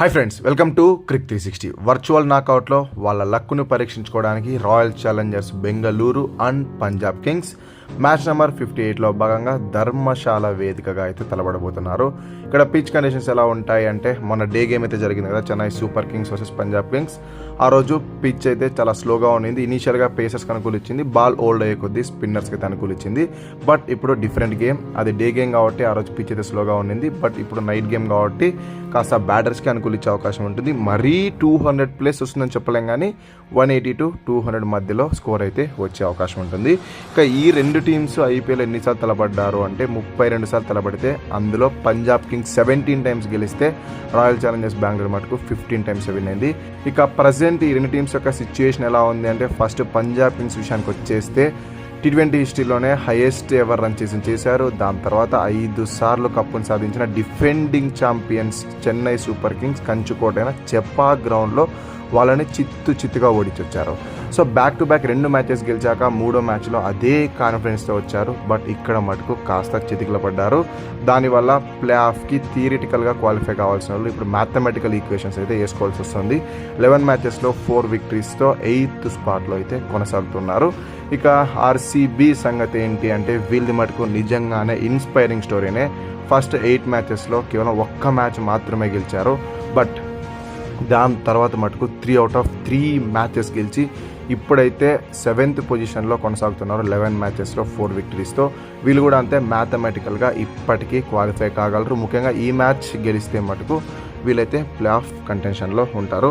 Hi friends welcome to cric three sixty virtual నాకౌట్లో వాళ్ళ లక్కును పరీక్షించుకోవడానికి royal challengers Bengaluru and Punjab kings match number fifty ఎయిట్లో భాగంగా ధర్మశాల వేదికగా అయితే తలబడబోతున్నారు. ఇక్కడ పిచ్ కండిషన్స్ ఎలా ఉంటాయి అంటే మొన్న డే గేమ్ అయితే జరిగింది కదా Chennai super kings versus Punjab kings ఆ రోజు పిచ్ అయితే చాలా స్లోగా ఉండింది. ఇనీషియల్గా పేసర్స్కి అనుకూలించింది బాల్ ఓల్డ్ అయ్యే కొద్దీ స్పిన్నర్స్కి అయితే అనుకూలించింది బట్ ఇప్పుడు డిఫరెంట్ గేమ్ అది డే గేమ్ కాబట్టి ఆ రోజు పిచ్ అయితే స్లోగా ఉండింది. బట్ ఇప్పుడు నైట్ గేమ్ కాబట్టి కాస్త బ్యాటర్స్కి అనుకూలిచ్చే అవకాశం ఉంటుంది. మరీ టూ హండ్రెడ్ ప్లస్ వస్తుందని చెప్పలేం కానీ one eighty to two hundred మధ్యలో స్కోర్ అయితే వచ్చే అవకాశం ఉంటుంది. ఇక ఈ రెండు టీమ్స్ ఐపీఎల్ ఎన్నిసార్లు తలబడ్డారు అంటే ముప్పై రెండు సార్లు తలబడితే అందులో పంజాబ్ కింగ్స్ సెవెంటీన్ టైమ్స్ గెలిస్తే రాయల్ ఛాలెంజర్స్ బెంగళూరు మటుకు ఫిఫ్టీన్ టైమ్స్ విన్ అయింది. ఇక ప్రజెంట్ ఈ రెండు టీమ్స్ యొక్క సిచ్యుయేషన్ ఎలా ఉంది అంటే ఫస్ట్ పంజాబ్ కింగ్స్ విషయానికి వచ్చేస్తే టీ ట్వంటీ హిస్టరీలోనే హైయెస్ట్ ఎవర్ రన్ చేసి చేశారు. దాని తర్వాత ఐదు సార్లు కప్పును సాధించిన defending champions Chennai super kings కంచుకోటైన Chepauk గ్రౌండ్లో వాళ్ళని చిత్తు చిత్తుగా ఓడించొచ్చారు. సో బ్యాక్ టు బ్యాక్ రెండు మ్యాచెస్ గెలిచాక మూడో మ్యాచ్లో అదే కాన్ఫిడెన్స్తో వచ్చారు. బట్ ఇక్కడ మటుకు కాస్త చితికిల పడ్డారు దానివల్ల ప్లే ఆఫ్కి థియరిటికల్గా క్వాలిఫై కావాల్సిన వాళ్ళు ఇప్పుడు మ్యాథమెటికల్ ఈక్వేషన్స్ అయితే వేసుకోవాల్సి వస్తుంది. లెవెన్ మ్యాచెస్లో ఫోర్ విక్టరీస్తో ఎయిత్ స్పాట్లో అయితే కొనసాగుతున్నారు. ఇక ఆర్సీబీ సంగతి ఏంటి అంటే వీళ్ళది మటుకు నిజంగానే ఇన్స్పైరింగ్ స్టోరీనే ఫస్ట్ ఎయిట్ మ్యాచెస్లో కేవలం ఒక్క మ్యాచ్ మాత్రమే గెలిచారు. బట్ దాని తర్వాత మటుకు three out of three matches గెలిచి ఇప్పుడైతే సెవెంత్ పొజిషన్లో కొనసాగుతున్నారు లెవెన్ మ్యాచెస్లో ఫోర్ విక్టరీస్తో. వీళ్ళు కూడా అంతే మ్యాథమెటికల్గా ఇప్పటికీ క్వాలిఫై కాగలరు. ముఖ్యంగా ఈ మ్యాచ్ గెలిస్తే మటుకు వీళ్ళైతే ప్లే ఆఫ్ కంటెన్షన్లో ఉంటారు.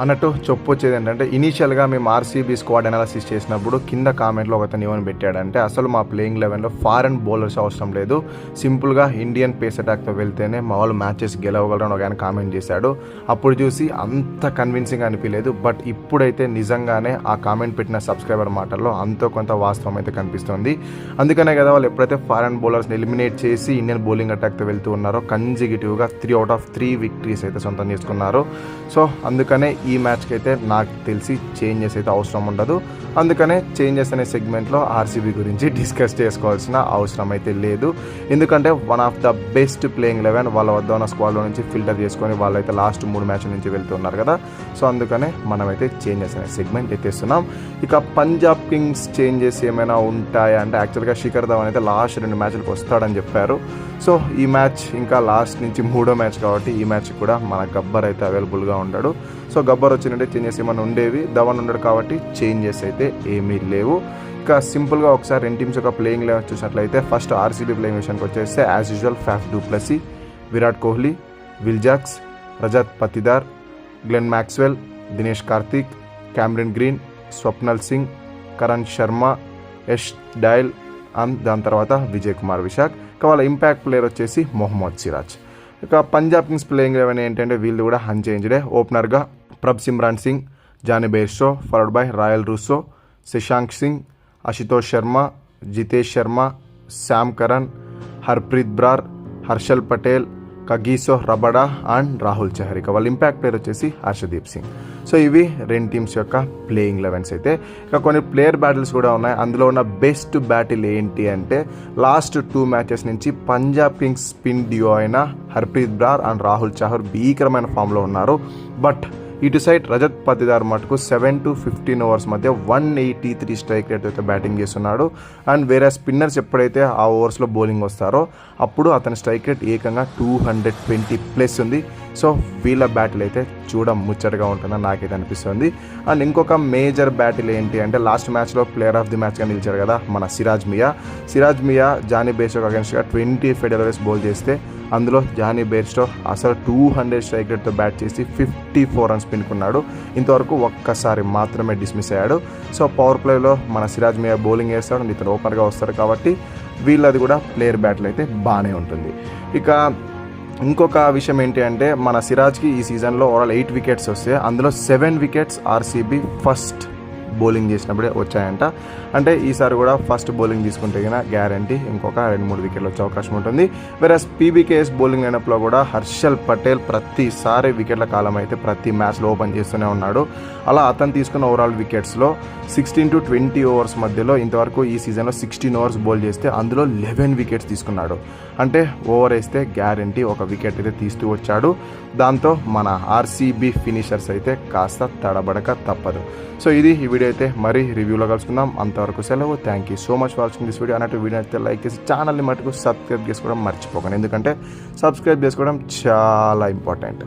అన్నట్టు చెప్పొచ్చేది ఏంటంటే ఇనీషియల్గా మేము ఆర్సీబీ స్క్వాడ్ అనాలిసిస్ చేసినప్పుడు కింద కామెంట్లో ఒకతను ఏమని పెట్టాడంటే అసలు మా ప్లేయింగ్ లెవెన్లో ఫారెన్ బౌలర్స్ అవసరం లేదు. సింపుల్గా ఇండియన్ పేస్ అటాక్తో వెళ్తేనే మా వాళ్ళు మ్యాచెస్ గెలవగలరని ఒక ఆయన కామెంట్ చేశాడు. అప్పుడు చూసి అంత కన్విన్సింగ్ అనిపించలేదు బట్ ఇప్పుడైతే నిజంగానే ఆ కామెంట్ పెట్టిన సబ్స్క్రైబర్ మాటల్లో అంతో కొంత వాస్తవం అయితే కనిపిస్తుంది. అందుకనే కదా వాళ్ళు ఎప్పుడైతే ఫారెన్ బౌలర్స్ని ఎలిమినేట్ చేసి ఇండియన్ బౌలింగ్ అటాక్తో వెళ్తూ ఉన్నారో కన్జిగిటివ్గా three out of three victories అయితే సొంతం చేసుకున్నారు. సో అందుకనే ఈ మ్యాచ్కి అయితే నాకు తెలిసి చేంజెస్ అయితే అవసరం ఉండదు. అందుకనే చేంజెస్ అనే సెగ్మెంట్లో ఆర్సీబీ గురించి డిస్కస్ చేసుకోవాల్సిన అవసరం అయితే లేదు. ఎందుకంటే one of the best playing eleven వాళ్ళ వద్ద ఉన్న స్క్వాడ్లో నుంచి ఫిల్టర్ చేసుకొని వాళ్ళైతే లాస్ట్ మూడు మ్యాచ్ల నుంచి వెళ్తున్నారు కదా. సో అందుకనే మనమైతే చేంజెస్ అనే సెగ్మెంట్ ఎత్తేస్తున్నాం. ఇక పంజాబ్ కింగ్స్ చేంజెస్ ఏమైనా ఉంటాయా? అంటే యాక్చువల్గా శిఖర్ ధవన్ అయితే లాస్ట్ రెండు మ్యాచ్లకు వస్తాడని చెప్పారు. సో ఈ మ్యాచ్ ఇంకా లాస్ట్ నుంచి మూడో మ్యాచ్ కాబట్టి ఈ మ్యాచ్ కూడా మన గబ్బర్ అయితే అవైలబుల్గా ఉంటాడు సో గబ్బర్ వచ్చినట్టే చేంజెస్ ఏమైనా ఉండేవి? ధవన్ ఉండడు కాబట్టి చేంజెస్ అయితే ఏమీ లేవు. ఇంకా సింపుల్గా ఒకసారి రెండు టీమ్స్ యొక్క ప్లేయింగ్ లెవెన్ చూసినట్లయితే ఫస్ట్ ఆర్సీబీ ప్లేయింగ్ విషయానికి వచ్చేస్తే as usual Faf du Plessis Virat Kohli Will Jacks Rajat Patidar Glenn Maxwell Dinesh Karthik Cameron Green Swapnil Singh Karan Sharma Yash Dayal and దాని తర్వాత విజయ్ కుమార్ విశాఖ్ ఇక వాళ్ళ ఇంపాక్ట్ ప్లేయర్ వచ్చేసి మొహమ్మద్ సిరాజ్. ఇక Punjab Kings playing eleven ఏంటంటే వీళ్ళు కూడా అన్చేంజ్డే. ఓపెనర్గా Prabh Simran Singh Jonny Bairstow followed by Rilee Rossouw Shashank Singh Ashutosh Sharma Jitesh Sharma Sam Curran Harpreet Brar Harshal Patel Kagiso Rabada and Rahul చహరిక వాళ్ళ ఇంపాక్ట్ ప్లేయర్ వచ్చేసి Harshdeep Singh so ఇవి రెండు teams యొక్క ప్లేయింగ్ లెవెన్స్ అయితే. ఇక కొన్ని player battles కూడా ఉన్నాయి. అందులో ఉన్న బెస్ట్ బ్యాటిల్ ఏంటి అంటే లాస్ట్ టూ మ్యాచెస్ నుంచి పంజాబ్ కింగ్స్ స్పిన్ డియో అయిన హర్ప్రీత్ బ్రార్ అండ్ రాహుల్ చహర్ భీకరమైన ఫామ్లో ఉన్నారు. బట్ ఇటు సైడ్ రజత్ పతిదార్ మటుకు సెవెన్ టు ఫిఫ్టీన్ ఓవర్స్ మధ్య one eighty three strike rate అయితే బ్యాటింగ్ చేస్తున్నాడు. అండ్ వేరే స్పిన్నర్స్ ఎప్పుడైతే ఆ ఓవర్స్లో బౌలింగ్ వస్తారో అప్పుడు అతని స్ట్రైక్ రేట్ ఏకంగా టూ హండ్రెడ్ ట్వంటీ ప్లస్ ఉంది. సో వీళ్ళ బ్యాటిల్ అయితే చూడ ముచ్చటగా ఉంటుందని నాకైతే అనిపిస్తుంది. అండ్ ఇంకొక మేజర్ బ్యాటిల్ ఏంటి అంటే లాస్ట్ మ్యాచ్లో ప్లేయర్ ఆఫ్ ది మ్యాచ్గా నిలిచారు కదా మన సిరాజ్ మియా. సిరాజ్ మియా జానీ బేస్టోక్ అగేన్స్ట్గా ట్వంటీ ఫెడరల్స్ బౌల్ చేస్తే అందులో జానీ బేర్స్టో అసలు టూ హండ్రెడ్ స్ట్రైక్ రేట్తో బ్యాట్ చేసి ఫిఫ్టీ ఫోర్ రన్స్ పిన్నుకున్నాడు. ఇంతవరకు ఒక్కసారి మాత్రమే డిస్మిస్ అయ్యాడు. సో పవర్ ప్లేలో మన సిరాజ్ మియా బౌలింగ్ వేస్తాడు ఇతను ఓపెనర్గా వస్తారు కాబట్టి వీళ్ళది కూడా ప్లేయర్ బ్యాటిల్ అయితే బాగానే ఉంటుంది. ఇక ఇంకొక విషయం ఏంటి అంటే మన సిరాజ్కి ఈ సీజన్లో ఓవరాల్ ఎయిట్ వికెట్స్ వస్తే అందులో seven wickets RCB first bowling చేసినప్పుడే వచ్చాయంట. అంటే ఈసారి కూడా ఫస్ట్ బౌలింగ్ తీసుకుంటే కన్నా గ్యారంటీ ఇంకొక రెండు మూడు వికెట్లు వచ్చే అవకాశం ఉంటుంది. వేరే పీబీకేఎస్ బౌలింగ్ లైనప్లో కూడా హర్షల్ పటేల్ ప్రతిసారి వికెట్ల కాలం అయితే ప్రతి మ్యాచ్లో ఓపెన్ చేస్తూనే ఉన్నాడు. అలా అతను తీసుకున్న ఓవరాల్ వికెట్స్లో సిక్స్టీన్ టు ట్వంటీ ఓవర్స్ మధ్యలో ఇంతవరకు ఈ సీజన్లో సిక్స్టీన్ ఓవర్స్ బౌల్ చేస్తే అందులో లెవెన్ వికెట్స్ తీసుకున్నాడు. అంటే ఓవర్ వేస్తే గ్యారంటీ ఒక వికెట్ అయితే తీస్తూ వచ్చాడు. దాంతో మన ఆర్సీబీ ఫినిషర్స్ అయితే కాస్త తడబడక తప్పదు. సో ఇది ఈ వీడియో అయితే మరీ రివ్యూలో కలుసుకుందాం. అంతవరకు సెలవు. Thank you so much watching this video అన్నట్టు వీడియో అయితే లైక్ చేసి ఛానల్ని మటుకు సబ్స్క్రైబ్ చేసుకోవడం మర్చిపోకండి. ఎందుకంటే సబ్స్క్రైబ్ చేసుకోవడం చాలా ఇంపార్టెంట్